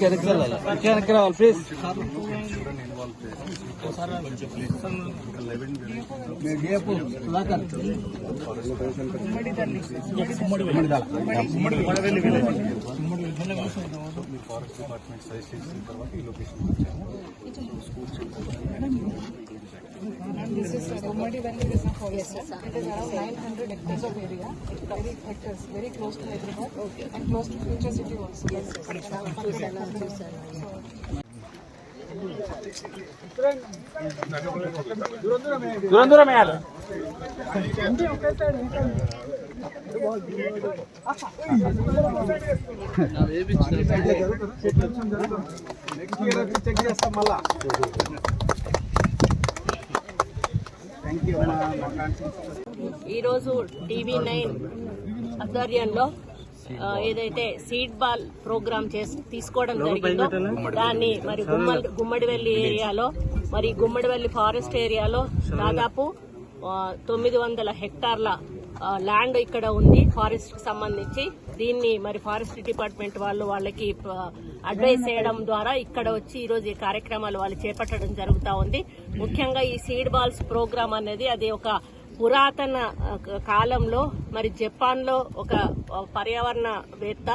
వెనక్కి రావాలి వెనక్కి రావాలి ప్లీజ్ ఫారెస్ట్ డిపార్ట్మెంట్ సజెస్ట్ చేసిన తర్వాత ఈ లొకేషన్ వచ్చాము is Gummadi Valley Reserve Forest. It is around 900 hectares of area, very hectares, very close to Hyderabad and close to future city also. Yes, దూరం దూరం వేయాలి చెక్ చేస్తాం మళ్ళా ఈరోజు టీవీ నైన్ ఆధ్వర్యంలో ఏదైతే సీడ్ బాల్ ప్రోగ్రామ్ చేసి తీసుకోవడం జరిగిందో దాన్ని మరి గుమ్మడి గుమ్మడివెల్లి ఏరియాలో మరి గుమ్మడివెల్లి ఫారెస్ట్ ఏరియాలో దాదాపు తొమ్మిది వందల హెక్టార్ల ల్యాండ్ ఇక్కడ ఉంది ఫారెస్ట్కి సంబంధించి. దీన్ని మరి ఫారెస్ట్ డిపార్ట్మెంట్ వాళ్ళు వాళ్ళకి అడ్వైస్ చేయడం ద్వారా ఇక్కడ వచ్చి ఈ రోజు ఈ కార్యక్రమాలు వాళ్ళు చేపట్టడం జరుగుతూ ఉంది. ముఖ్యంగా ఈ సీడ్ బాల్స్ ప్రోగ్రామ్ అనేది అది ఒక పురాతన కాలంలో మరి జపాన్లో ఒక పర్యావరణవేత్త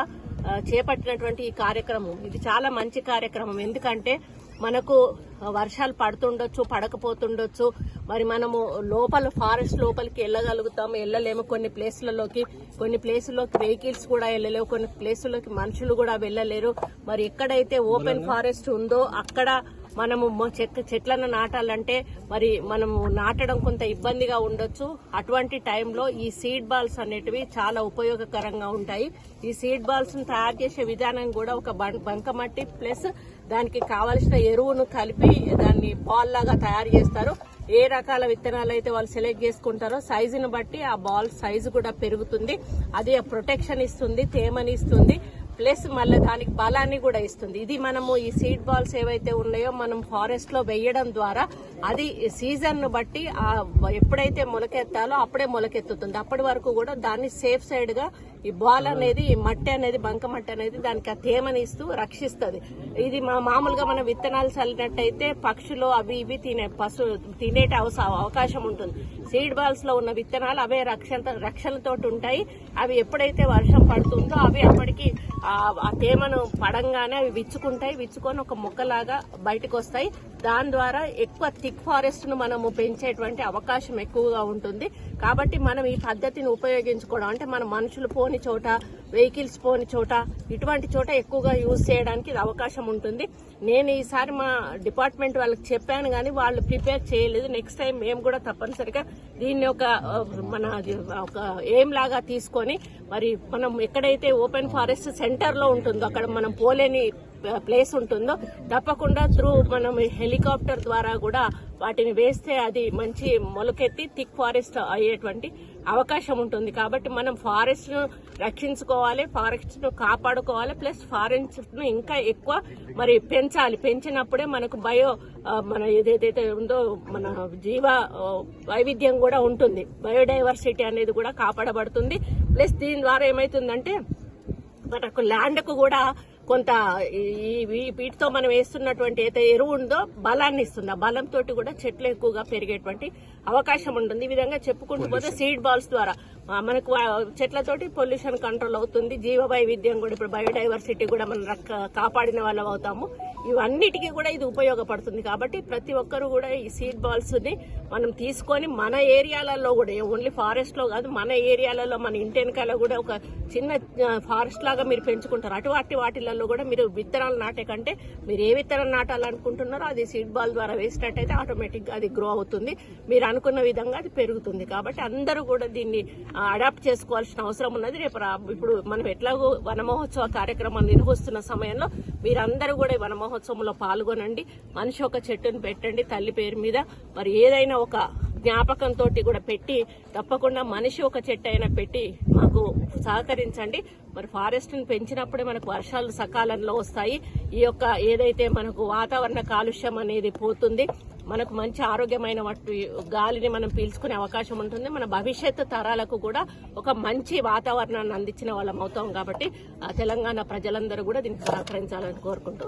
చేపట్టినటువంటి ఈ కార్యక్రమం. ఇది చాలా మంచి కార్యక్రమం. ఎందుకంటే మనకు వర్షాలు పడుతుండొచ్చు పడకపోతుండొచ్చు. మరి మనము లోపల ఫారెస్ట్ లోపలికి వెళ్ళగలుగుతాము వెళ్ళలేము. కొన్ని ప్లేస్లలోకి కొన్ని ప్లేసుల్లోకి వెహికల్స్ కూడా వెళ్ళలేవు. కొన్ని ప్లేసుల్లోకి మనుషులు కూడా వెళ్ళలేరు. మరి ఎక్కడైతే ఓపెన్ ఫారెస్ట్ ఉందో అక్కడ మనము చెక్క చెట్లను నాటాలంటే మరి మనము నాటడం కొంత ఇబ్బందిగా ఉండొచ్చు. అటువంటి టైంలో ఈ సీడ్ బాల్స్ అనేటివి చాలా ఉపయోగకరంగా ఉంటాయి. ఈ సీడ్ బాల్స్ను తయారు చేసే విధానం కూడా ఒక బం- బంకమట్టి ప్లస్ దానికి కావలసిన ఎరువును కలిపి దాన్ని బాల్ లాగా తయారు చేస్తారు. ఏ రకాల విత్తనాలు అయితే వాళ్ళు సెలెక్ట్ చేసుకుంటారో సైజును బట్టి ఆ బాల్ సైజు కూడా పెరుగుతుంది. అది ప్రొటెక్షన్ ఇస్తుంది తేమని ఇస్తుంది. ప్లస్ మళ్ళీ దానికి బలాన్ని కూడా ఇస్తుంది. ఇది మనము ఈ సీడ్ బాల్స్ ఏవైతే ఉన్నాయో మనం ఫారెస్ట్లో వేయడం ద్వారా అది సీజన్ను బట్టి ఎప్పుడైతే మొలకెత్తాలో అప్పుడే మొలకెత్తుతుంది. అప్పటి వరకు కూడా దాన్ని సేఫ్ సైడ్గా ఈ బాల్ అనేది ఈ మట్టి అనేది బంక మట్టి అనేది దానికి ఆ తేమని ఇస్తూ రక్షిస్తుంది. ఇది మా మామూలుగా మనం విత్తనాలు చల్లినట్టయితే పక్షులు అవి ఇవి తినే పశు తినేట అవకాశం ఉంటుంది. సీడ్ బాల్స్లో ఉన్న విత్తనాలు అవే రక్షణ రక్షణతో ఉంటాయి. అవి ఎప్పుడైతే వర్షం పడుతుందో అవి అప్పటికి ఆ తేమను పడంగానే అవి విచ్చుకుంటాయి. విచ్చుకొని ఒక మొక్కలాగా బయటకు వస్తాయి దాని ద్వారా ఎక్కువ థిక్ ఫారెస్ట్ను మనము పెంచేటువంటి అవకాశం ఎక్కువగా ఉంటుంది. కాబట్టి మనం ఈ పద్ధతిని ఉపయోగించుకోవడం అంటే మన మనుషులు పోని చోట వెహికల్స్ పోని చోట ఇటువంటి చోట ఎక్కువగా యూజ్ చేయడానికి అవకాశం ఉంటుంది. నేను ఈసారి మా డిపార్ట్మెంట్ వాళ్ళకి చెప్పాను కానీ వాళ్ళు ప్రిపేర్ చేయలేదు. నెక్స్ట్ టైం మేము కూడా తప్పనిసరిగా దీన్ని ఒక మన ఒక ఏం లాగా తీసుకొని మరి మనం ఎక్కడైతే ఓపెన్ ఫారెస్ట్ సెంటర్లో ఉంటుందో అక్కడ మనం పోలేని ప్లేస్ ఉంటుందో తప్పకుండా త్రూ మనం హెలికాప్టర్ ద్వారా కూడా వాటిని వేస్తే అది మంచి మొలకెత్తి థిక్ ఫారెస్ట్ అయ్యేటువంటి అవకాశం ఉంటుంది. కాబట్టి మనం ఫారెస్ట్ను రక్షించుకోవాలి ఫారెస్ట్ను కాపాడుకోవాలి ప్లస్ ఫారెస్ట్ను ఇంకా ఎక్కువ మరి పెంచాలి. పెంచినప్పుడే మనకు బయో మన ఏదైతే ఉందో మన జీవ వైవిధ్యం కూడా ఉంటుంది. బయోడైవర్సిటీ అనేది కూడా కాపాడబడుతుంది. ప్లస్ దీని ద్వారా ఏమవుతుందంటే మనకు ల్యాండ్కు కూడా కొంత ఈ వీటితో మనం వేస్తున్నటువంటి ఏదైతే ఎరువు ఉందో బలాన్ని ఇస్తుంది. ఆ బలంతో కూడా చెట్లు ఎక్కువగా పెరిగేటువంటి అవకాశం ఉంటుంది. ఈ విధంగా చెప్పుకుంటూ పోతే సీడ్ బాల్స్ ద్వారా మనకు చెట్లతోటి పొల్యూషన్ కంట్రోల్ అవుతుంది. జీవ వైవిధ్యం కూడా ఇప్పుడు బయోడైవర్సిటీ కూడా మనం రక్క- కాపాడిన వాళ్ళం అవుతాము. ఇవన్నిటికీ కూడా ఇది ఉపయోగపడుతుంది. కాబట్టి ప్రతి ఒక్కరు కూడా ఈ సీడ్ బాల్స్ని మనం తీసుకొని మన ఏరియాలలో కూడా ఓన్లీ ఫారెస్ట్లో కాదు మన ఏరియాలలో మన ఇంటి వెనకాల కూడా ఒక చిన్న ఫారెస్ట్ లాగా మీరు పెంచుకుంటారు. అటువంటి వాటిలలో కూడా మీరు విత్తనాలు నాటే కంటే మీరు ఏ విత్తనం నాటాలనుకుంటున్నారో అది సీడ్ బాల్ ద్వారా వేసినట్టయితే ఆటోమేటిక్గా అది గ్రో అవుతుంది. మీరు అనుకున్న విధంగా అది పెరుగుతుంది. కాబట్టి అందరూ కూడా దీన్ని అడాప్ట్ చేసుకోవాల్సిన అవసరం ఉన్నది. రేపు రా- ఇప్పుడు మనం ఎట్లాగో వనమహోత్సవ కార్యక్రమాన్ని నిర్వహిస్తున్న సమయంలో మీరందరూ కూడా ఈ వన మహోత్సవంలో పాల్గొనండి. మనిషి ఒక చెట్టును పెట్టండి తల్లి పేరు మీద. మరి ఏదైనా ఒక జ్ఞాపకంతో కూడా పెట్టి తప్పకుండా మనిషి ఒక చెట్టు అయినా పెట్టి మాకు సహకరించండి. మరి ఫారెస్ట్ని పెంచినప్పుడే మనకు వర్షాలు సకాలంలో వస్తాయి. ఈ యొక్క ఏదైతే మనకు వాతావరణ కాలుష్యం అనేది పోతుంది మనకు మంచి ఆరోగ్యమైన గాలిని మనం పీల్చుకునే అవకాశం ఉంటుంది. మన భవిష్యత్తు తరాలకు కూడా ఒక మంచి వాతావరణాన్ని అందించిన వాళ్ళం అవుతాం కాబట్టి ఆ తెలంగాణ ప్రజలందరూ కూడా దీనికి సహకరించాలని కోరుకుంటూ